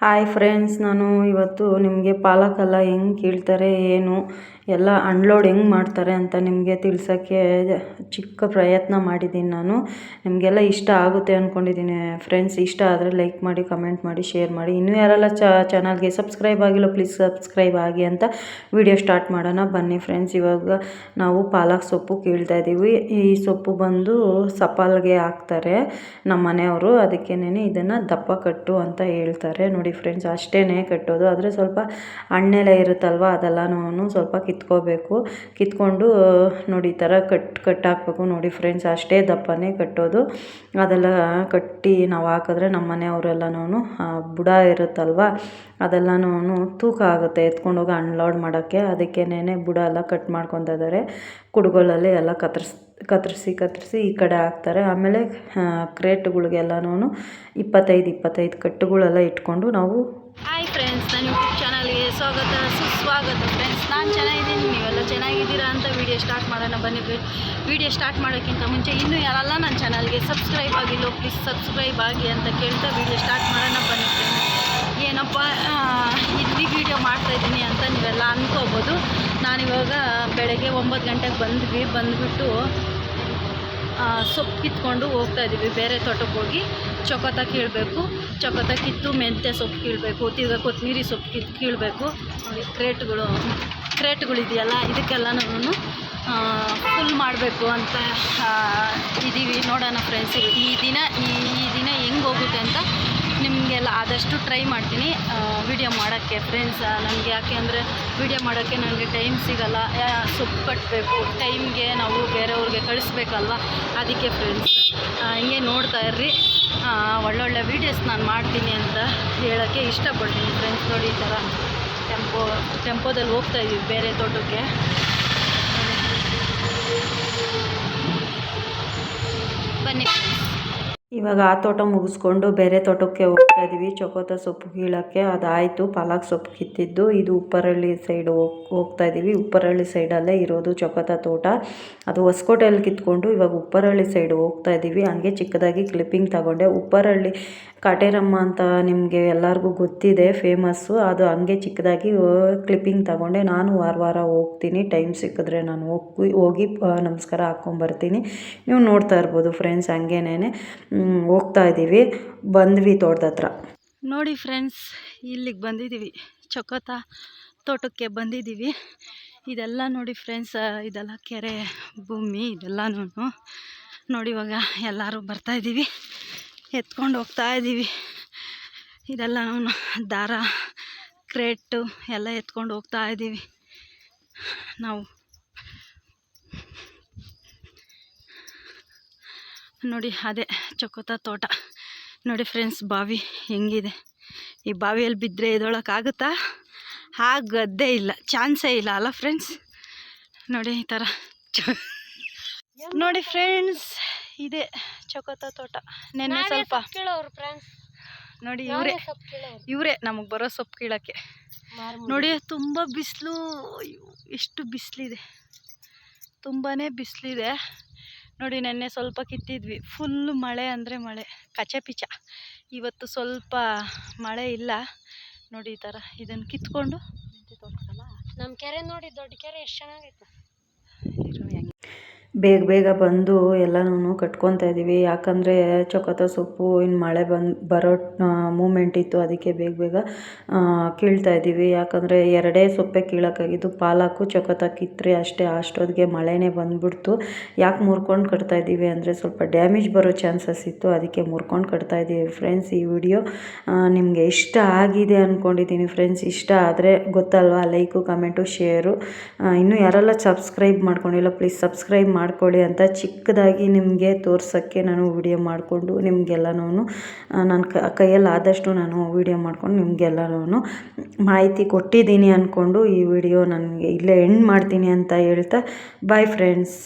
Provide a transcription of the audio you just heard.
Hi friends ನಾನು ಇವತ್ತು ನಿಮಗೆ ಪಾಲಕ್ ಎಲ್ಲ ಹೆಂಗೆ ಕೀಳ್ತಾರೆ ಏನು? ಎಲ್ಲ ಅನ್ಲೋಡ್ ಹೆಂಗೆ ಮಾಡ್ತಾರೆ ಅಂತ ನಿಮಗೆ ತಿಳ್ಸೋಕ್ಕೆ ಚಿಕ್ಕ ಪ್ರಯತ್ನ ಮಾಡಿದ್ದೀನಿ ನಾನು. ನಿಮಗೆಲ್ಲ ಇಷ್ಟ ಆಗುತ್ತೆ ಅಂದ್ಕೊಂಡಿದ್ದೀನಿ ಫ್ರೆಂಡ್ಸ್ ಇಷ್ಟ ಆದರೆ ಲೈಕ್ ಮಾಡಿ ಕಮೆಂಟ್ ಮಾಡಿ ಶೇರ್ ಮಾಡಿ. ಇನ್ನೂ ಯಾರೆಲ್ಲ ಚಾನಲ್ಗೆ ಸಬ್ಸ್ಕ್ರೈಬ್ ಆಗಿಲ್ಲ ಪ್ಲೀಸ್ ಸಬ್ಸ್ಕ್ರೈಬ್ ಆಗಿ ಅಂತ ವಿಡಿಯೋ ಸ್ಟಾರ್ಟ್ ಮಾಡೋಣ. ಬನ್ನಿ ಫ್ರೆಂಡ್ಸ್ ಇವಾಗ ನಾವು ಪಾಲಕ್ ಸೊಪ್ಪು ಕೀಳ್ತಾ ಇದ್ದೀವಿ ಈ ಸೊಪ್ಪು ಬಂದು ಸಪಾಲ್ಗೆ ಹಾಕ್ತಾರೆ ನಮ್ಮ ಮನೆಯವರು. ಅದಕ್ಕೇನೆ ಇದನ್ನು ದಪ್ಪ ಕಟ್ಟು ಅಂತ ಹೇಳ್ತಾರೆ. ನೋಡಿ ಫ್ರೆಂಡ್ಸ್ ಅಷ್ಟೇ ಕಟ್ಟೋದು. ಆದರೆ ಸ್ವಲ್ಪ ಹಣ್ಣೆಲ್ಲ ಇರುತ್ತಲ್ವ, ಅದೆಲ್ಲನೂ ಸ್ವಲ್ಪ ಕಿತ್ಕೋಬೇಕು. ಕಿತ್ಕೊಂಡು ನೋಡಿ ಈ ಥರ ಕಟ್ ಕಟ್ ಹಾಕ್ಬೇಕು ನೋಡಿ ಫ್ರೆಂಡ್ಸ್, ಅಷ್ಟೇ ದಪ್ಪನೇ ಕಟ್ಟೋದು. ಅದೆಲ್ಲ ಕಟ್ಟಿ ನಾವು ಹಾಕಿದ್ರೆ ನಮ್ಮ ಮನೆಯವರೆಲ್ಲನೂ ಬುಡ ಇರುತ್ತಲ್ವ ಅದೆಲ್ಲನೂ ತೂಕ ಆಗುತ್ತೆ ಎತ್ಕೊಂಡೋಗಿ ಅನ್ಲೋಡ್ ಮಾಡೋಕ್ಕೆ. ಅದಕ್ಕೇನೆ ಬುಡ ಎಲ್ಲ ಕಟ್ ಮಾಡ್ಕೊತಾ ಇದ್ದಾರೆ. ಕುಡುಗೋಲಲ್ಲಿ ಎಲ್ಲ ಕತ್ತರಿಸ್, ಕತ್ತರಿಸಿ ಕತ್ತರಿಸಿ ಈ ಕಡೆ ಹಾಕ್ತಾರೆ. ಆಮೇಲೆ ಕ್ರೇಟ್ಗಳಿಗೆಲ್ಲನೂ ಇಪ್ಪತ್ತೈದು ಇಪ್ಪತ್ತೈದು ಕಟ್ಟುಗಳೆಲ್ಲ ಇಟ್ಕೊಂಡು ನಾವು ಫ್ರೆಂಡ್ಸ್ ನನ್ನ ಯೂಟ್ಯೂಬ್ ಚಾನಲ್ಗೆ ಸ್ವಾಗತ, ಸುಸ್ವಾಗತ ಫ್ರೆಂಡ್ಸ್ ನಾನು ಚೆನ್ನಾಗಿದ್ದೀನಿ, ನೀವೆಲ್ಲ ಚೆನ್ನಾಗಿದ್ದೀರಾ ಅಂತ ವೀಡಿಯೋ ಸ್ಟಾರ್ಟ್ ಮಾಡೋಣ ಬನ್ನಿ ವೀಡಿಯೋ ಸ್ಟಾರ್ಟ್ ಮಾಡೋಕ್ಕಿಂತ ಮುಂಚೆ ಇನ್ನೂ ಯಾರಲ್ಲ ನನ್ನ ಚಾನಲ್ಗೆ ಸಬ್ಸ್ಕ್ರೈಬ್ ಆಗಿಲ್ಲೋ ಪ್ಲೀಸ್ ಸಬ್ಸ್ಕ್ರೈಬ್ ಆಗಿ ಅಂತ ಕೇಳ್ತಾ ವೀಡಿಯೋ ಸ್ಟಾರ್ಟ್ ಮಾಡೋಣ ಬನ್ನಿ ಫ್ರೆಂಡ್ಸ್ ಏನಪ್ಪ ಇಲ್ಲಿ ವೀಡಿಯೋ ಮಾಡ್ತಾಯಿದ್ದೀನಿ ಅಂತ ನೀವೆಲ್ಲ ಅಂದ್ಕೋಬೋದು ನಾನಿವಾಗ ಬೆಳಗ್ಗೆ ಒಂಬತ್ತು ಗಂಟೆಗೆ ಬಂದ್ವಿ, ಬಂದುಬಿಟ್ಟು ಸೊಪ್ಪು ಕಿತ್ಕೊಂಡು ಹೋಗ್ತಾ ಇದ್ದೀವಿ. ಬೇರೆ ತೋಟಕ್ಕೆ ಹೋಗಿ ಚೊಕೊತ ಕೀಳಬೇಕು. ಚೊಕೊತ ಕಿತ್ತು ಮೆಂತ್ಯ ಸೊಪ್ಪು ಕೀಳಬೇಕು. ತಿರ್ಗಾ ಕೊತ್ತಂಬರಿ ಸೊಪ್ಪು ಕಿತ್ತು ಕೀಳಬೇಕು. ನೋಡಿ, ಕ್ರೇಟ್ಗಳು, ಕ್ರೇಟ್ಗಳಿದೆಯಲ್ಲ ಇದಕ್ಕೆಲ್ಲನೂ ಫುಲ್ ಮಾಡಬೇಕು ಅಂತ ಇದ್ದೀವಿ ನೋಡೋಣ ಫ್ರೆಂಡ್ಸ್ ಈ ದಿನ, ಈ ಈ ದಿನ ಹೆಂಗೆ ಹೋಗುತ್ತೆ ಅಂತ ನಿಮಗೆಲ್ಲ ಆದಷ್ಟು ಟ್ರೈ ಮಾಡ್ತೀನಿ. ವಿಡಿಯೋ ಮಾಡೋಕ್ಕೆ ಫ್ರೆಂಡ್ಸ್ ನನಗೆ ಯಾಕೆ ಅಂದರೆ ವಿಡಿಯೋ ಮಾಡೋಕ್ಕೆ ನನಗೆ ಟೈಮ್ ಸಿಗೋಲ್ಲ. ಸೊಪ್ಪು ಕಟ್ಟಬೇಕು ಟೈಮ್ಗೆ ನಾವು ಬೇರೆಯವ್ರಿಗೆ ಕಳಿಸ್ಬೇಕಲ್ವ? ಅದಕ್ಕೆ ಫ್ರೆಂಡ್ಸ್ ಹಿಂಗೆ ನೋಡ್ತಾ ಇರ್ರಿ. ಒಳ್ಳೊಳ್ಳೆ ವೀಡಿಯೋಸ್ ನಾನು ಮಾಡ್ತೀನಿ ಅಂತ ಹೇಳೋಕ್ಕೆ ಇಷ್ಟಪಡ್ತೀನಿ ಫ್ರೆಂಡ್ಸ್ ನೋಡಿ ಈ ಥರ ಟೆಂಪೋ ಟೆಂಪೋದಲ್ಲಿ ಹೋಗ್ತಾ ಇದ್ದೀವಿ ಬೇರೆ ತೋಟಕ್ಕೆ. ಬನ್ನಿ ಇವಾಗ ಆ ತೋಟ ಮುಗಿಸ್ಕೊಂಡು ಬೇರೆ ತೋಟಕ್ಕೆ ಹೋಗ್ತಾ ಇದ್ದೀವಿ ಚೊಕೋತ ಸೊಪ್ಪು ಕೀಳೋಕ್ಕೆ. ಅದಾಯಿತು. ಪಾಲಕ್ ಸೊಪ್ಪು ಕಿತ್ತಿದ್ದು ಇದು ಉಪ್ಪರಳ್ಳಿ ಸೈಡು ಹೋಗಿ, ಹೋಗ್ತಾ ಇದ್ದೀವಿ ಉಪ್ಪರಳ್ಳಿ ಸೈಡಲ್ಲೇ ಇರೋದು ಚೊಕೋತ ತೋಟ. ಅದು ಹೊಸಕೋಟೆಯಲ್ಲಿ ಕಿತ್ಕೊಂಡು ಇವಾಗ ಉಪ್ಪರಳ್ಳಿ ಸೈಡ್ ಹೋಗ್ತಾ ಇದ್ದೀವಿ ಹಂಗೆ ಚಿಕ್ಕದಾಗಿ ಕ್ಲಿಪ್ಪಿಂಗ್ ತಗೊಂಡೆ. ಉಪ್ಪರಳ್ಳಿ ಕಾಟೇರಮ್ಮ ಅಂತ ನಿಮಗೆ ಎಲ್ಲರಿಗೂ ಗೊತ್ತಿದೆ ಫೇಮಸ್ಸು ಅದು ಹಂಗೆ ಚಿಕ್ಕದಾಗಿ ಕ್ಲಿಪ್ಪಿಂಗ್ ತಗೊಂಡೆ. ನಾನು ವಾರ ವಾರ ಹೋಗ್ತೀನಿ. ಟೈಮ್ ಸಿಕ್ಕಿದ್ರೆ ನಾನು ಹೋಗಿ ಹೋಗಿ ನಮಸ್ಕಾರ ಹಾಕ್ಕೊಂಬರ್ತೀನಿ ನೀವು ನೋಡ್ತಾ ಇರ್ಬೋದು ಫ್ರೆಂಡ್ಸ್ ಹಂಗೇನೆ ಹೋಗ್ತಾ ಇದ್ದೀವಿ ಬಂದ್ವಿ ತೋಟದ ಹತ್ರ. ನೋಡಿ ಫ್ರೆಂಡ್ಸ್, ಇಲ್ಲಿಗೆ ಬಂದಿದ್ದೀವಿ ಚೊಕ್ಕತ ತೋಟಕ್ಕೆ ಬಂದಿದ್ದೀವಿ ಇದೆಲ್ಲ ನೋಡಿ ಫ್ರೆಂಡ್ಸ್ ಇದೆಲ್ಲ ಕೆರೆ, ಭೂಮಿ ಇದೆಲ್ಲನೂ ನೋಡಿ ಇವಾಗ ಎಲ್ಲರೂ ಬರ್ತಾಯಿದ್ದೀವಿ ಎತ್ಕೊಂಡು ಹೋಗ್ತಾ ಇದ್ದೀವಿ ಇದೆಲ್ಲ ದಾರ, ಕ್ರೇಟು ಎಲ್ಲ ಎತ್ಕೊಂಡು ಹೋಗ್ತಾ ಇದ್ದೀವಿ ನಾವು ನೋಡಿ ಅದೇ ಚಕೋತ ತೋಟ. ನೋಡಿ ಫ್ರೆಂಡ್ಸ್ ಬಾವಿ ಹೆಂಗಿದೆ? ಈ ಬಾವಿಯಲ್ಲಿ ಬಿದ್ದರೆ ಇದೊಳಕ್ಕಾಗುತ್ತಾ ಗದ್ದೆ ಇಲ್ಲ ಚಾನ್ಸೇ ಇಲ್ಲ ಅಲ್ಲ ಫ್ರೆಂಡ್ಸ್ ನೋಡಿ ಈ ಥರ ನೋಡಿ ಫ್ರೆಂಡ್ಸ್ ಇದೆ ಚಕೋತ ತೋಟ. ನೆನ್ನೆ ಸ್ವಲ್ಪ ನೋಡಿ ಇವರೇ ಇವರೇ ನಮಗೆ ಬರೋ ಸೊಪ್ಪು ಕೀಳೋಕ್ಕೆ. ನೋಡಿ ತುಂಬ ಬಿಸಿಲು ಎಷ್ಟು ಬಿಸಿಲಿದೆ. ತುಂಬಾ ಬಿಸಿಲಿದೆ. ನೋಡಿ ನೆನ್ನೆ ಸ್ವಲ್ಪ ಕಿತ್ತಿದ್ವಿ. ಫುಲ್ ಮಳೆ ಅಂದರೆ ಮಳೆ. ಕಚೆ ಪಿಚ ಇವತ್ತು ಸ್ವಲ್ಪ ಮಳೆ ಇಲ್ಲ. ನೋಡಿ ಈ ಥರ ಇದನ್ನು ಕಿತ್ಕೊಂಡು ನಮ್ಮ ಕೆರೆ ನೋಡಿ ದೊಡ್ಡ ಕೆರೆ ಎಷ್ಟು ಚೆನ್ನಾಗೈತೆ ಬೇಗ ಬೇಗ ಬಂದು ಎಲ್ಲನೂ ಕಟ್ಕೊತಾ ಇದ್ದೀವಿ ಯಾಕಂದರೆ ಚೊಕೊತ ಸೊಪ್ಪು ಇನ್ನು ಮಳೆ ಬಂದು, ಬರೋ ಮೂಮೆಂಟ್ ಇತ್ತು, ಅದಕ್ಕೆ ಬೇಗ ಬೇಗ ಕೀಳ್ತಾ ಇದ್ದೀವಿ ಯಾಕಂದರೆ ಎರಡೇ ಸೊಪ್ಪೆ ಕೀಳೋಕ್ಕಾಗಿದ್ದು ಪಾಲಾಕು ಚೊಕೊತ ಕಿತ್ತರೆ ಅಷ್ಟೇ, ಅಷ್ಟೊತ್ತಿಗೆ ಮಳೆನೇ ಬಂದ್ಬಿಡ್ತು. ಯಾಕೆ ಮುರ್ಕೊಂಡು ಕಟ್ತಾ ಇದ್ದೀವಿ ಅಂದರೆ ಸ್ವಲ್ಪ ಡ್ಯಾಮೇಜ್ ಬರೋ ಚಾನ್ಸಸ್ ಇತ್ತು, ಅದಕ್ಕೆ ಮುರ್ಕೊಂಡು ಕಟ್ತಾ ಇದ್ದೀವಿ ಫ್ರೆಂಡ್ಸ್ ಈ ವಿಡಿಯೋ ನಿಮಗೆ ಇಷ್ಟ ಆಗಿದೆ ಅಂದ್ಕೊಂಡಿದ್ದೀನಿ ಫ್ರೆಂಡ್ಸ್ ಇಷ್ಟ ಆದರೆ ಗೊತ್ತಲ್ವಾ ಲೈಕು ಕಮೆಂಟು ಶೇರು ಇನ್ನೂ ಯಾರೆಲ್ಲ ಸಬ್ಸ್ಕ್ರೈಬ್ ಮಾಡ್ಕೊಂಡಿಲ್ಲ ಪ್ಲೀಸ್ ಸಬ್ಸ್ಕ್ರೈಬ್ ಮಾಡ್ಕೊಳ್ಳಿ ಅಂತ ಚಿಕ್ಕದಾಗಿ ನಿಮಗೆ ತೋರ್ಸೋಕ್ಕೆ ನಾನು ವಿಡಿಯೋ ಮಾಡಿಕೊಂಡು ನಿಮಗೆಲ್ಲನೂ ನನ್ನ ಕೈಯಲ್ಲಿ ಆದಷ್ಟು ನಾನು ವಿಡಿಯೋ ಮಾಡ್ಕೊಂಡು ನಿಮಗೆಲ್ಲನೂ ಮಾಹಿತಿ ಕೊಟ್ಟಿದ್ದೀನಿ ಅಂದ್ಕೊಂಡು ಈ ವಿಡಿಯೋ ನನಗೆ ಇಲ್ಲೇ ಎಂಡ್ ಮಾಡ್ತೀನಿ ಅಂತ ಹೇಳ್ತಾ ಬಾಯ್ ಫ್ರೆಂಡ್ಸ್